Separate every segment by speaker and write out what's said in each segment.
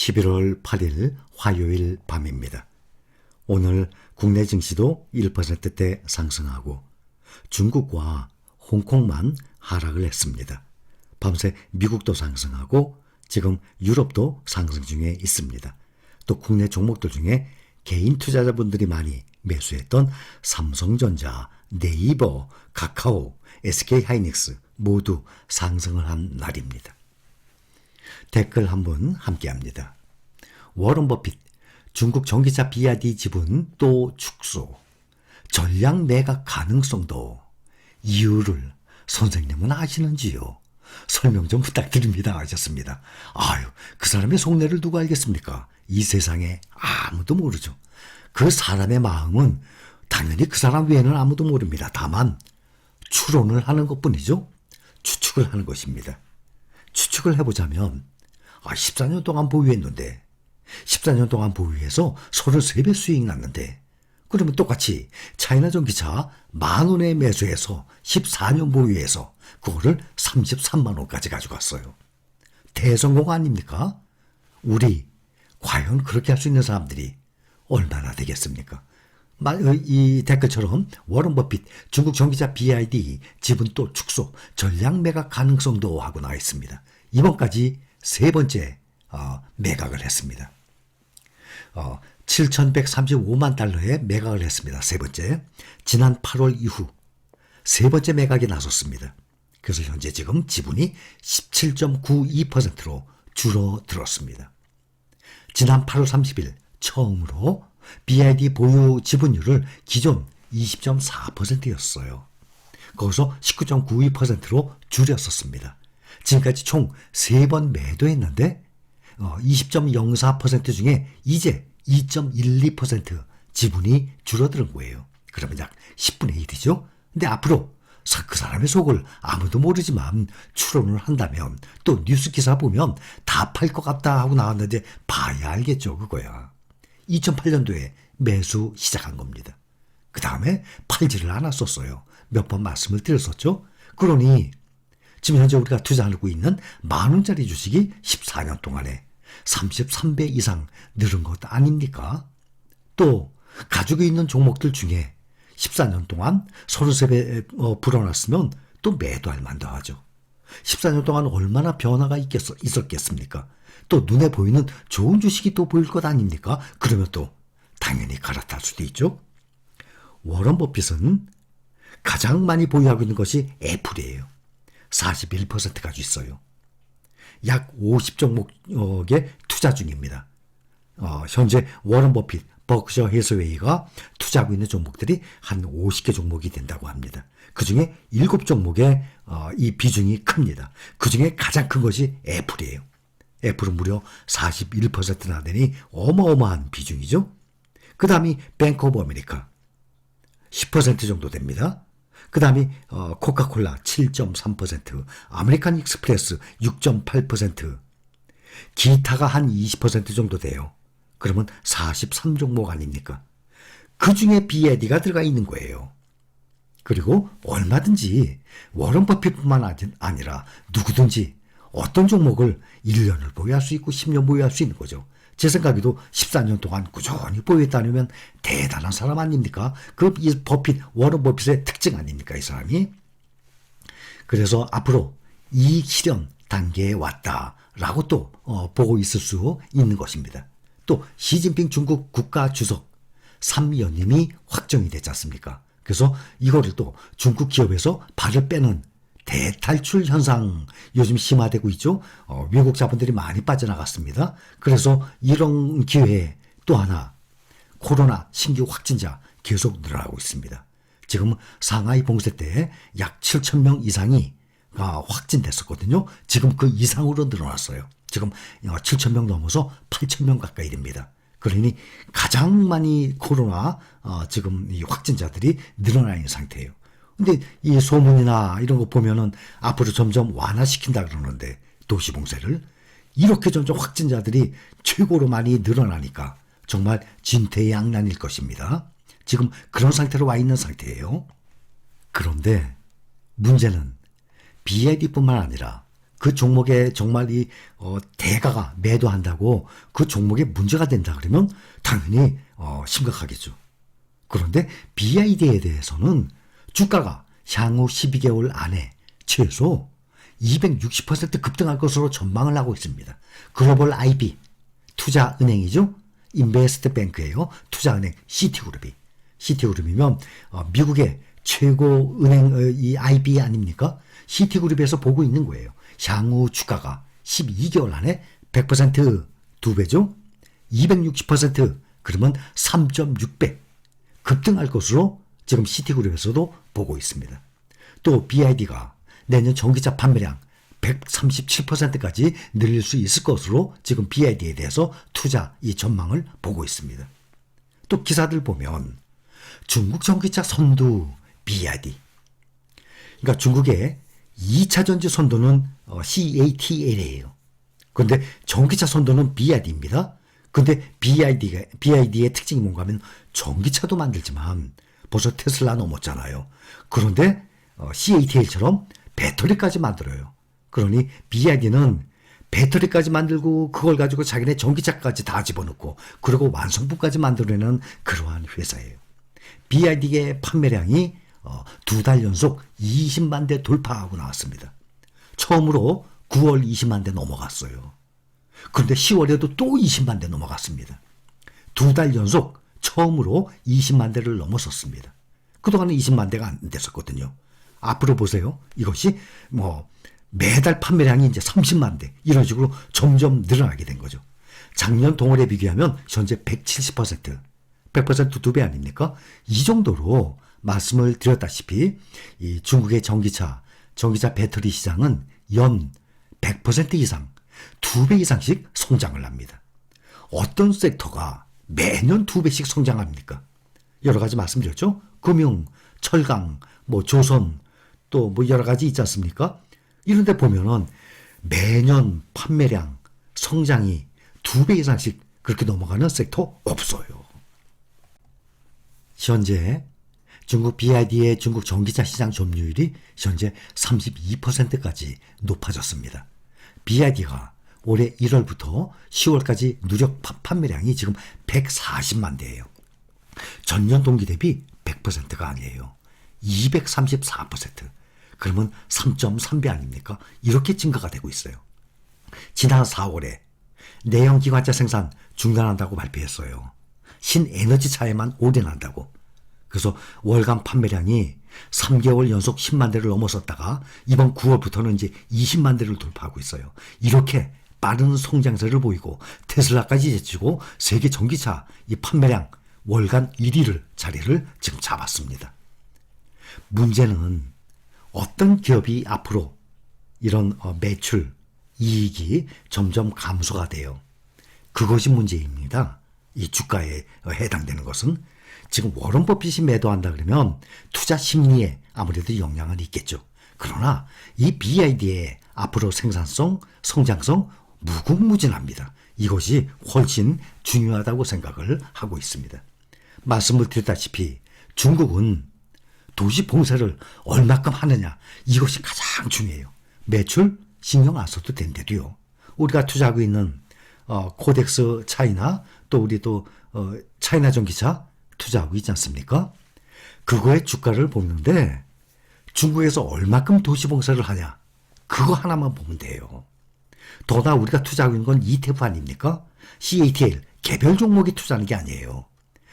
Speaker 1: 11월 8일 화요일 밤입니다. 오늘 국내 증시도 1%대 상승하고 중국과 홍콩만 하락을 했습니다. 밤새 미국도 상승하고 지금 유럽도 상승 중에 있습니다. 또 국내 종목들 중에 개인 투자자분들이 많이 매수했던 삼성전자, 네이버, 카카오, SK하이닉스 모두 상승을 한 날입니다. 댓글 한번 함께 합니다. 워런 버핏, 중국 전기차 BRD 지분 또 축소, 전량 매각 가능성도 이유를 선생님은 아시는지요? 설명 좀 부탁드립니다 하셨습니다. 아유, 그 사람의 속내를 누가 알겠습니까? 이 세상에 아무도 모르죠. 그 사람의 마음은 당연히 그 사람 외에는 아무도 모릅니다. 다만 추론을 하는 것뿐이죠. 추측을 하는 것입니다. 추측을 해보자면 아, 14년 동안 보유했는데 14년 동안 보유해서 33배 수익 났는데 그러면 똑같이 차이나 전기차 만 원에 매수해서 14년 보유해서 그거를 33만 원까지 가져갔어요. 대성공 아닙니까? 우리 과연 그렇게 할 수 있는 사람들이 얼마나 되겠습니까? 마- 어, 이 댓글처럼 워런 버핏 중국 전기차 BID 지분 또 축소 전량 매각 가능성도 하고 나와 있습니다. 이번까지 세 번째 어, 매각을 했습니다. 어, 7,135만 달러에 매각을 했습니다. 세 번째. 지난 8월 이후 세 번째 매각이 나섰습니다. 그래서 현재 지금 지분이 17.92%로 줄어들었습니다. 지난 8월 30일 처음으로 BID 보유 지분율을 기존 20.4%였어요. 거기서 19.92%로 줄였었습니다. 지금까지 총 3번 매도했는데 어, 20.04% 중에 이제 2.12% 지분이 줄어드는 거예요. 그러면 약 10분의 1이죠. 근데 앞으로 사- 그 사람의 속을 아무도 모르지만 추론을 한다면 또 뉴스 기사 보면 다 팔 것 같다 하고 나왔는데 봐야 알겠죠. 그거야. 2008년도에 매수 시작한 겁니다. 그 다음에 팔지를 않았었어요. 몇 번 말씀을 드렸었죠. 그러니 지금 현재 우리가 투자하고 있는 만 원짜리 주식이 14년 동안에 33배 이상 늘은 것 아닙니까? 또 가지고 있는 종목들 중에 14년 동안 33배 어, 불어났으면 또 매도할 만도 하죠. 14년 동안 얼마나 변화가 있겠, 있었겠습니까? 또 눈에 보이는 좋은 주식이 또 보일 것 아닙니까? 그러면 또 당연히 갈아탈 수도 있죠. 워런 버핏은 가장 많이 보유하고 있는 것이 애플이에요. 41% 가지고 있어요. 약 50종목에 투자 중입니다. 어, 현재 워런 버핏, 버크셔 해서웨이가 투자하고 있는 종목들이 한 50개 종목이 된다고 합니다. 그 중에 7종목의 어, 이 비중이 큽니다. 그 중에 가장 큰 것이 애플이에요. 애플은 무려 41%나 되니 어마어마한 비중이죠. 그 다음이 뱅크 오브 아메리카 10% 정도 됩니다. 그 다음이 어, 코카콜라 7.3%, 아메리칸 익스프레스 6.8%, 기타가 한 20% 정도 돼요. 그러면 43종목 아닙니까? 그 중에 BID가 들어가 있는 거예요. 그리고 얼마든지 워런 버핏뿐만 아니- 아니라 누구든지 어떤 종목을 1년을 보유할 수 있고 10년 보유할 수 있는 거죠. 제 생각에도 14년 동안 꾸준히 보유했다면 대단한 사람 아닙니까? 그 이 버핏, 워런 버핏의 특징 아닙니까? 이 사람이. 그래서 앞으로 이익 실현 단계에 왔다라고 또 어, 보고 있을 수 있는 것입니다. 또 시진핑 중국 국가 주석 3연임이 확정이 됐지 않습니까? 그래서 이거를 또 중국 기업에서 발을 빼는 대탈출 현상 요즘 심화되고 있죠. 어, 외국 자본들이 많이 빠져나갔습니다. 그래서 이런 기회에 또 하나 코로나 신규 확진자 계속 늘어나고 있습니다. 지금 상하이 봉쇄 때 약 7천 명 이상이 아, 확진됐었거든요. 지금 그 이상으로 늘어났어요. 지금 7천 명 넘어서 8천 명 가까이 됩니다. 그러니 가장 많이 코로나 어, 지금 이 확진자들이 늘어나 있는 상태예요. 근데 이 소문이나 이런 거 보면은 앞으로 점점 완화시킨다 그러는데 도시 봉쇄를 이렇게 점점 확진자들이 최고로 많이 늘어나니까 정말 진퇴양난일 것입니다. 지금 그런 상태로 와 있는 상태예요. 그런데 문제는 BID뿐만 아니라 그 종목에 정말 이 어, 대가가 매도한다고 그 종목에 문제가 된다 그러면 당연히 어, 심각하겠죠. 그런데 BID에 대해서는 주가가 향후 12개월 안에 최소 260% 급등할 것으로 전망을 하고 있습니다. 글로벌 IB 투자은행이죠. 인베스트 뱅크예요. 투자은행 시티그룹이. 시티그룹이면 어, 미국의 최고 은행 어, 이 IB 아닙니까? 시티그룹에서 보고 있는 거예요. 향후 주가가 12개월 안에 100%두 배죠. 260% 그러면 3.6배 급등할 것으로 지금 시티그룹에서도 보고 있습니다. 또 BID가 내년 전기차 판매량 137%까지 늘릴 수 있을 것으로 지금 BID에 대해서 투자 이 전망을 보고 있습니다. 또 기사들 보면 중국 전기차 선두 BID. 그러니까 중국의 2차 전지 선두는 어, CATL이에요. 그런데 전기차 선두는 BID입니다. 근데 BID가, BID의 특징이 뭔가 하면 전기차도 만들지만 벌써 테슬라 넘었잖아요. 그런데 어, CATL처럼 배터리까지 만들어요. 그러니 BID는 배터리까지 만들고 그걸 가지고 자기네 전기차까지 다 집어넣고 그리고 완성품까지 만들어내는 그러한 회사예요. BID의 판매량이 어, 두달 연속 20만 대 돌파하고 나왔습니다. 처음으로 9월 20만 대 넘어갔어요. 그런데 10월에도 또 20만 대 넘어갔습니다. 두 달 연속 처음으로 20만 대를 넘어섰습니다. 그동안은 20만 대가 안 됐었거든요. 앞으로 보세요. 이것이 뭐 매달 판매량이 이제 30만 대 이런 식으로 점점 늘어나게 된 거죠. 작년 동월에 비교하면 현재 170% 100%두 배 아닙니까? 이 정도로 말씀을 드렸다시피 이 중국의 전기차 전기차 배터리 시장은 연 100% 이상 두 배 이상씩 성장을 합니다. 어떤 섹터가 매년 두 배씩 성장합니까? 여러 가지 말씀드렸죠. 금융, 철강, 뭐 조선, 또 뭐 여러 가지 있지 않습니까? 이런 데 보면은 매년 판매량, 성장이 두 배 이상씩 그렇게 넘어가는 섹터 없어요. 현재 중국 BID의 중국 전기차 시장 점유율이 현재 32%까지 높아졌습니다. BID가 올해 1월부터 10월까지 누적 파- 판매량이 지금 140만 대예요. 전년 동기 대비 100%가 아니에요. 234%. 그러면 3.3배 아닙니까? 이렇게 증가가 되고 있어요. 지난 4월에 내연 기관차 생산 중단한다고 발표했어요. 신에너지 차에만 올인한다고. 그래서 월간 판매량이 3개월 연속 10만 대를 넘어섰다가 이번 9월부터는 이제 20만 대를 돌파하고 있어요. 이렇게 빠른 성장세를 보이고 테슬라까지 제치고 세계 전기차 이 판매량 월간 1위를 자리를 지금 잡았습니다. 문제는 어떤 기업이 앞으로 이런 어, 매출, 이익이 점점 감소가 돼요. 그것이 문제입니다. 이 주가에 어, 해당되는 것은 지금 워런 버핏이 매도한다 그러면 투자 심리에 아무래도 영향은 있겠죠. 그러나 이 BID의 앞으로 생산성, 성장성 무궁무진합니다. 이것이 훨씬 중요하다고 생각을 하고 있습니다. 말씀을 드렸다시피 중국은 도시 봉쇄를 얼마큼 하느냐 이것이 가장 중요해요. 매출 신경 안 써도 된대도요. 우리가 투자하고 있는 어, 코덱스 차이나 또 우리 또 어, 차이나 전기차 투자하고 있지 않습니까? 그거의 주가를 보는데 중국에서 얼마큼 도시 봉쇄를 하냐 그거 하나만 보면 돼요. 더나 우리가 투자하고 있는 건 ETF 아닙니까? CATL 개별 종목에 투자하는 게 아니에요.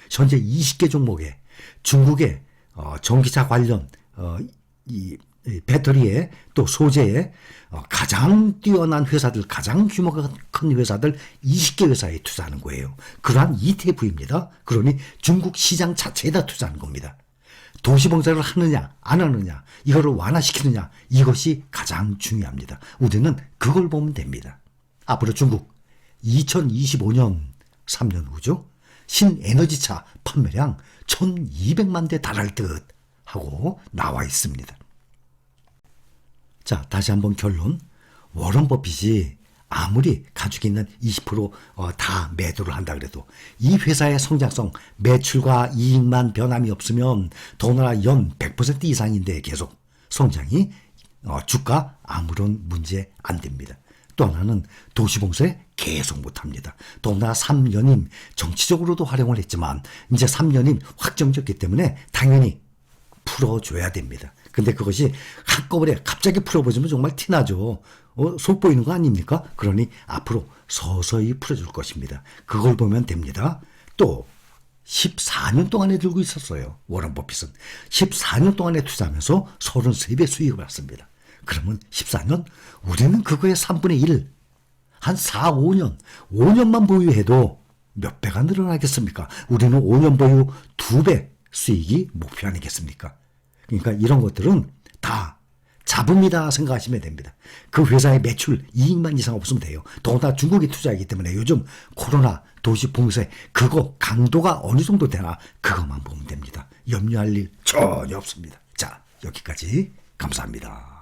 Speaker 1: 현재 20개 종목에 중국의 어, 전기차 관련 어, 이, 이 배터리에 또 소재에 어, 가장 뛰어난 회사들, 가장 규모가 큰 회사들 20개 회사에 투자하는 거예요. 그러한 ETF입니다. 그러니 중국 시장 자체에다 투자하는 겁니다. 도시봉사를 하느냐 안 하느냐 이거를 완화시키느냐 이것이 가장 중요합니다. 우리는 그걸 보면 됩니다. 앞으로 중국 2025년 3년 후죠. 신에너지차 판매량 1200만 대 달할 듯 하고 나와 있습니다. 자, 다시 한번 결론. 워런 버핏이 아무리 가지고 있는 20%다 매도를 한다 그래도 이 회사의 성장성, 매출과 이익만 변함이 없으면 더나 연100% 이상인데 계속 성장이 어, 주가 아무런 문제 안 됩니다. 또 하나는 도시봉쇄 계속 못합니다. 더구나 3년임 정치적으로도 활용을 했지만 이제 3년임 확정졌기 때문에 당연히 풀어줘야 됩니다. 근데 그것이 한꺼번에 갑자기 풀어보시면 정말 티나죠. 어, 속 보이는 거 아닙니까? 그러니 앞으로 서서히 풀어줄 것입니다. 그걸 보면 됩니다. 또 14년 동안에 들고 있었어요. 워런 버핏은. 14년 동안에 투자하면서 33배 수익을 받습니다. 그러면 14년? 우리는 그거의 3분의 1. 한 4, 5년, 5년만 보유해도 몇 배가 늘어나겠습니까? 우리는 5년 보유 2배 수익이 목표 아니겠습니까? 그러니까 이런 것들은 다 잡음이다 생각하시면 됩니다. 그 회사의 매출 이익만 이상 없으면 돼요. 더구나 중국이 투자이기 때문에 요즘 코로나 도시 봉쇄 그거 강도가 어느 정도 되나 그것만 보면 됩니다. 염려할 일 전혀 없습니다. 자 여기까지 감사합니다.